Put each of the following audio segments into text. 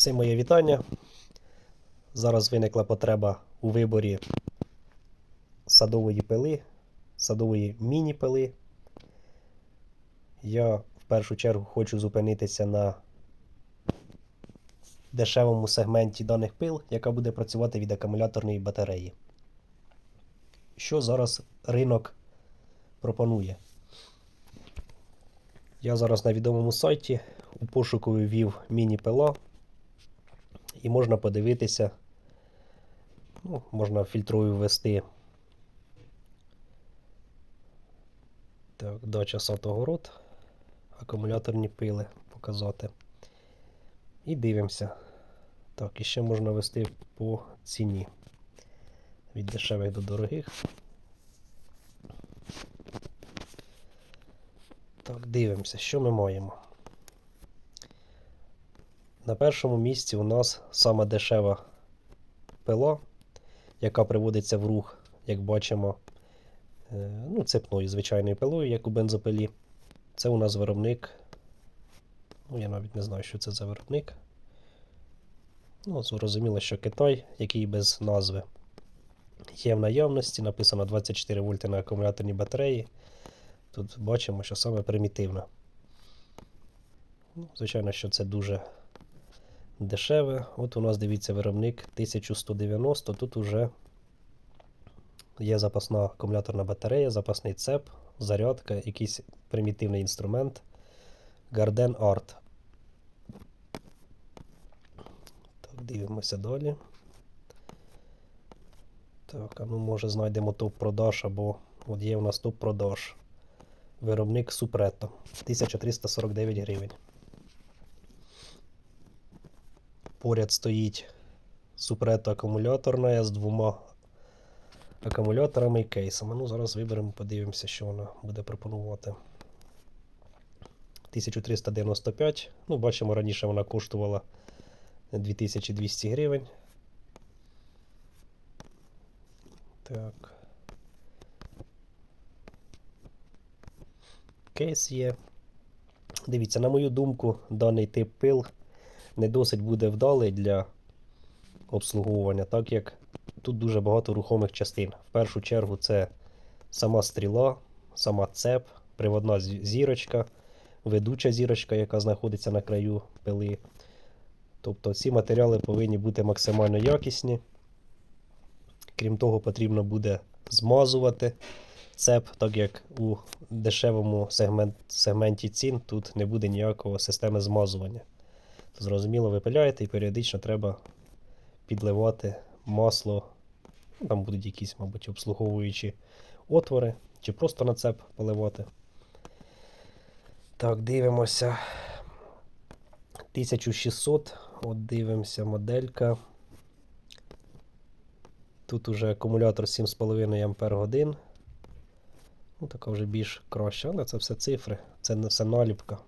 Всім моє вітання. Зараз виникла потреба у виборі садової пили, садової міні-пили. Я в першу чергу хочу зупинитися на дешевому сегменті даних пил, яка буде працювати від акумуляторної батареї. Що зараз ринок пропонує? Я зараз на відомому сайті у пошуку ввів міні-пила. І можна подивитися, ну, можна фільтрою ввести. Так, дача садогород, акумуляторні пили показати. І дивимося. Так, і ще можна ввести по ціні. Від дешевих до дорогих. Так, дивимося, що ми маємо. На першому місці у нас сама дешева пила, яка приводиться в рух, як бачимо, е, ну, цепною звичайною пилою, як у бензопилі. Це у нас виробник. Ну, я навіть не знаю, що це за виробник. Ну, зрозуміло, що Китай, який без назви є в наявності, написано 24 вольти на акумуляторній батареї. Тут бачимо, що саме примітивна. Ну, звичайно, що це дуже дешеве. От у нас дивіться виробник 1190. Тут уже є запасна акумуляторна батарея, запасний цеп, зарядка, якийсь примітивний інструмент. Garden Art. Так, дивимося далі. Так, а ну може знайдемо топ-продаж або от є у нас топ-продаж. Виробник Супрето 1349 гривень. Поряд стоїть Супрето акумуляторна з двома акумуляторами і кейсами. Ну, зараз виберемо, подивимося, що вона буде пропонувати. 1395. Ну, бачимо, раніше вона коштувала 2200 гривень. Так. Кейс є. Дивіться, на мою думку, даний тип пил не досить буде вдалий для обслуговування, так як тут дуже багато рухомих частин. В першу чергу це сама стріла, сама цеп, приводна зірочка, ведуча зірочка, яка знаходиться на краю пили. Тобто ці матеріали повинні бути максимально якісні. Крім того, потрібно буде змазувати цеп, так як у дешевому сегмент, сегменті цін тут не буде ніякого системи змазування. То зрозуміло, випиляєте і періодично треба підливати масло. Ну, Там будуть якісь, мабуть, обслуговуючі отвори, чи просто на цеп поливати. Так, дивимося. 1600. От дивимося моделька. Тут уже акумулятор 7,5 Ампер годин. Ну, така вже більш краща, але це все цифри, це не все наліпка.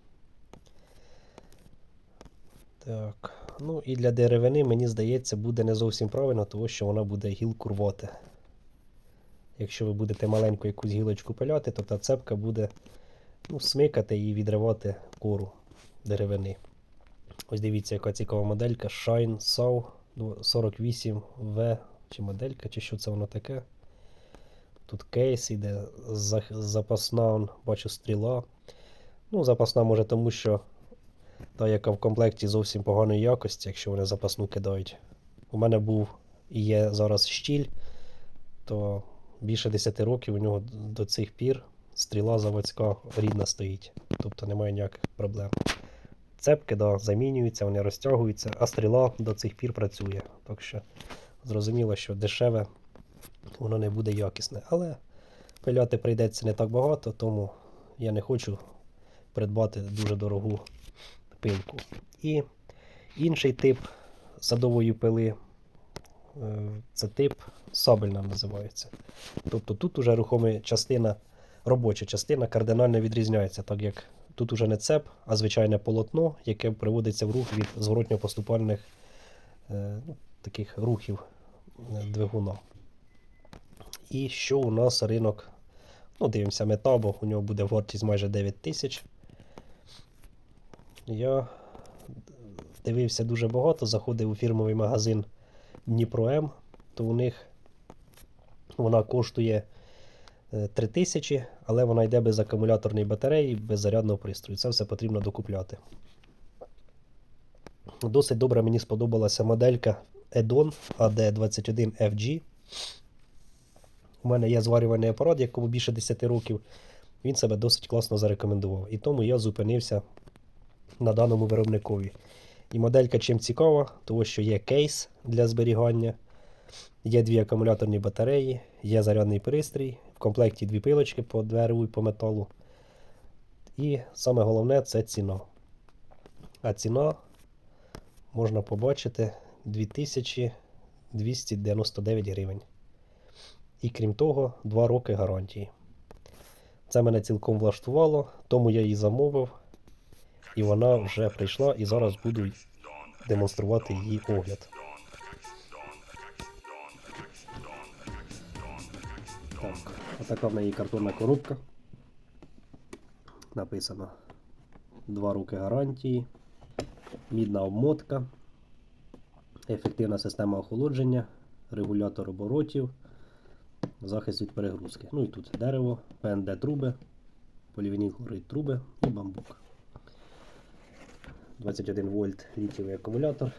Так. Ну і для деревини, мені здається, буде не зовсім правильно, тому що вона буде гілку рвати. Якщо ви будете маленьку якусь гілочку пиляти, то та цепка буде ну, смикати і відривати кору деревини. Ось дивіться, яка цікава моделька Shine Saw 48V. Чи моделька, чи що це воно таке. Тут кейс іде, за- запасна, бачу, стріла. Ну, запасна може тому, що та, яка в комплекті зовсім поганої якості, якщо вони запасну кидають. У мене був і є зараз щіль, то більше 10 років у нього до цих пір стріла заводська рідна стоїть. Тобто немає ніяких проблем. Цепки да, замінюються, вони розтягуються, а стріла до цих пір працює. Так що зрозуміло, що дешеве воно не буде якісне. Але пиляти прийдеться не так багато, тому я не хочу придбати дуже дорогу пилку. І інший тип садової пили е, це тип сабельна називається. Тобто тут уже рухома частина, робоча частина кардинально відрізняється, так як тут уже не цеп, а звичайне полотно, яке приводиться в рух від зворотньо-поступальних е, ну, таких рухів е, двигуна. І що у нас ринок? Ну, дивимося, метабо, у нього буде вартість майже 9 тисяч. Я дивився дуже багато, заходив у фірмовий магазин Дніпро М, то у них вона коштує е, 3000, але вона йде без акумуляторної батареї, без зарядного пристрою. Це все потрібно докупляти. Досить добре мені сподобалася моделька Edon AD21FG. У мене є зварювальний апарат, якому більше 10 років. Він себе досить класно зарекомендував. І тому я зупинився на даному виробникові. І моделька чим цікава, тому що є кейс для зберігання, є дві акумуляторні батареї, є зарядний пристрій, в комплекті дві пилочки по дереву і по металу. І саме головне це ціна. А ціна можна побачити 2299 гривень. І крім того, 2 роки гарантії. Це мене цілком влаштувало, тому я її замовив. І вона вже прийшла, і зараз буду демонструвати її огляд. Так, отака в неї картонна коробка. Написано 2 роки гарантії, мідна обмотка, ефективна система охолодження, регулятор оборотів, захист від перегрузки. Ну і тут дерево, ПНД труби, полівінілхлорид труби і бамбук. 21 вольт літієвий акумулятор.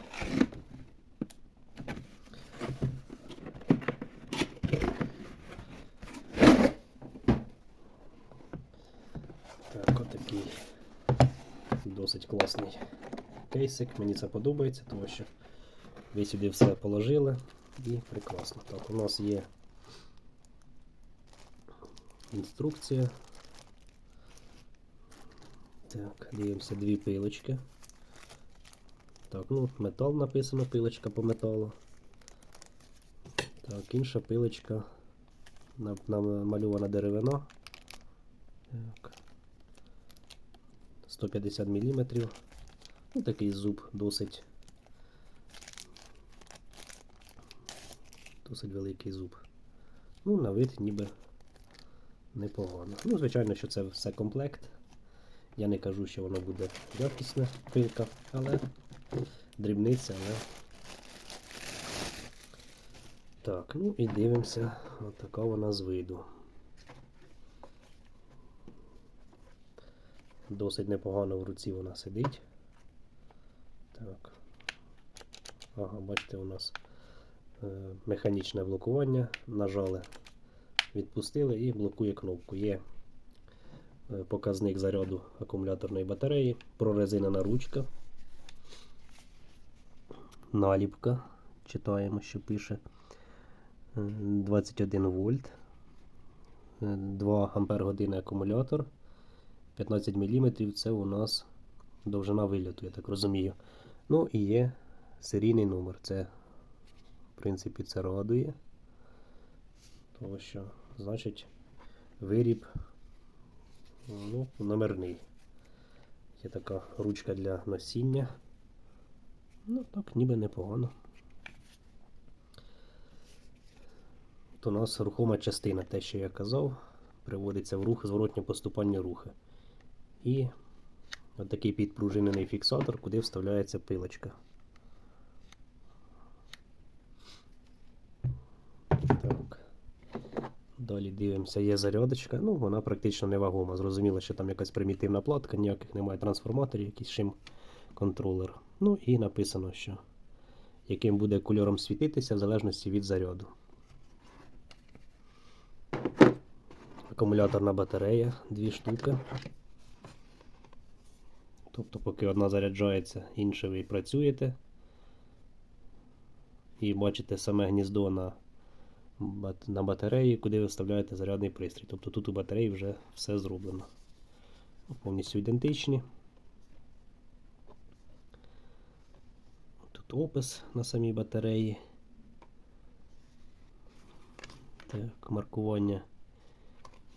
Так, отакий досить класний кейсик. Мені це подобається, тому що ви сюди все положили і прекрасно. Так, у нас є інструкція. Так, дивимося дві пилочки. Так, ну, метал написано, пилочка по металу. Так, інша пилочка. на- Намальована деревина. Так. 150 мм. Ну, такий зуб досить. Досить великий зуб. Ну, на вид ніби непогано. Ну, звичайно, що це все комплект. Я не кажу, що воно буде якісна пилка, але дрібниця, але. Так, ну і дивимося, от така вона з виду. Досить непогано в руці вона сидить. Так. Ага, бачите, у нас е, механічне блокування. Нажали, відпустили і блокує кнопку. Є е, показник заряду акумуляторної батареї, прорезинена ручка, наліпка. Читаємо, що пише е, 21 вольт, е, 2 ампер години акумулятор, 15 мм це у нас довжина вильоту, я так розумію. Ну і є серійний номер. Це, в принципі, це радує. Тому що, значить, виріб ну, номерний. Є така ручка для носіння. Ну, так, ніби непогано. От у нас рухома частина, те, що я казав, приводиться в рух, зворотнє поступання рухи. І отакий підпружинений фіксатор, куди вставляється пилочка. Так. Далі дивимося, є зарядочка. Ну, вона практично невагома. Зрозуміло, що там якась примітивна платка, ніяких немає трансформаторів, якийсь шим контролер. Ну і написано, що яким буде кольором світитися в залежності від заряду. Акумуляторна батарея, дві штуки. Тобто, поки одна заряджається, інша ви працюєте. І бачите саме гніздо на, на батареї, куди ви вставляєте зарядний пристрій. Тобто тут у батареї вже все зроблено. Повністю ідентичні. Опис на самій батареї. Так, маркування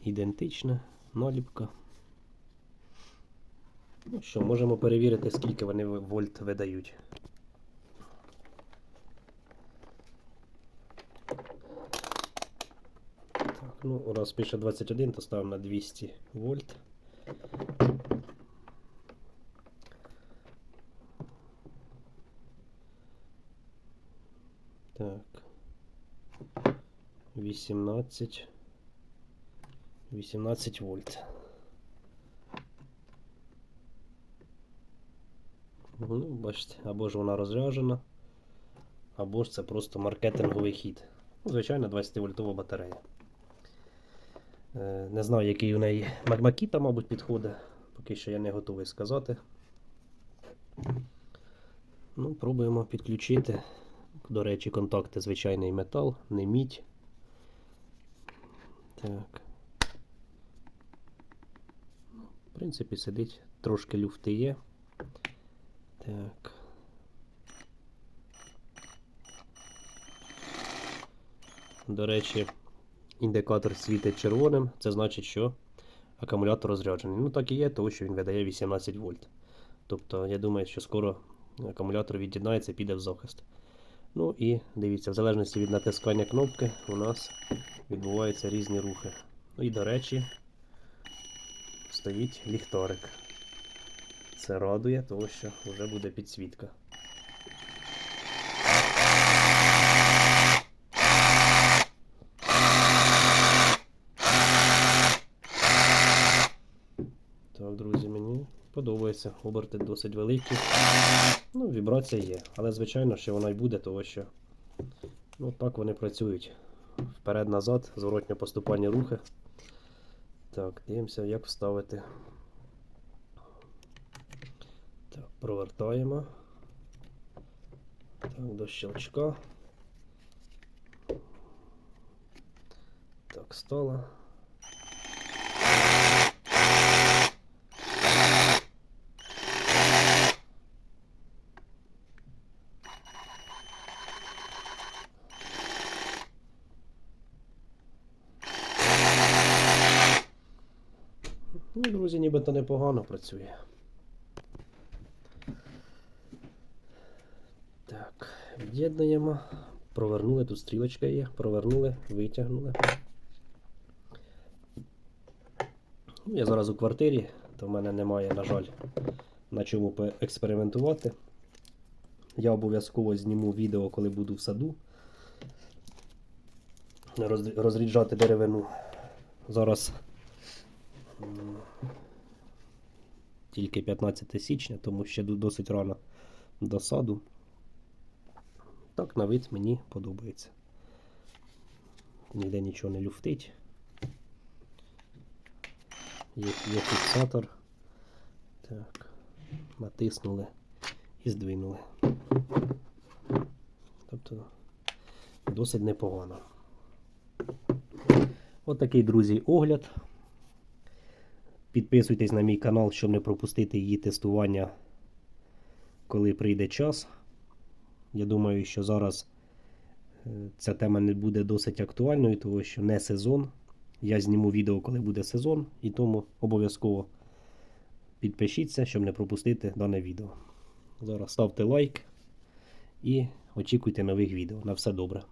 ідентичне, наліпка. Ну що, можемо перевірити, скільки вони вольт видають. Так, ну, раз пише 21, то ставимо на 200 вольт. Так. 18. 18 вольт. Ну, бачите, або ж вона розряджена, або ж це просто маркетинговий хід. Ну, звичайно, 20-вольтова батарея. Е, Не знаю, який у неї Макмакіта, мабуть, підходить. Поки що я не готовий сказати. Ну, пробуємо підключити. До речі, контакти звичайний метал, не мідь. Так. Ну, В принципі, сидить, трошки люфти є. Так. До речі, індикатор світить червоним, це значить, що акумулятор розряджений. Ну так і є, тому що він видає 18 вольт. Тобто, я думаю, що скоро акумулятор від'єднається піде в захист. Ну і дивіться, в залежності від натискання кнопки у нас відбуваються різні рухи. Ну і, до речі, стоїть ліхтарик. Це радує, тому що вже буде підсвітка. Так, друзі, мені подобається. Оберти досить великі. Ну, вібрація є. Але, звичайно, ще вона й буде, тому що ну, так вони працюють. Вперед-назад, зворотньо поступальні рухи. Так, дивимося, як вставити. Так, провертаємо. Так, до щелчка. Так, стало. Ну, друзі, нібито непогано працює. Так, від'єднуємо. Провернули, тут стрілочка є, провернули, витягнули. Ну, Я зараз у квартирі, то в мене немає, на жаль, на чому експериментувати. Я обов'язково зніму відео, коли буду в саду. Розріджати деревину. Зараз тільки 15 січня, тому ще досить рано до саду. Так, на вид мені подобається. Ніде нічого не люфтить. Є, є фіксатор. Так, натиснули і здвинули. Тобто досить непогано. От такий, друзі, огляд. Підписуйтесь на мій канал, щоб не пропустити її тестування, коли прийде час. Я думаю, що зараз е, ця тема не буде досить актуальною, тому що не сезон. Я зніму відео, коли буде сезон, і тому обов'язково підпишіться, щоб не пропустити дане відео. Зараз ставте лайк і очікуйте нових відео. На все добре.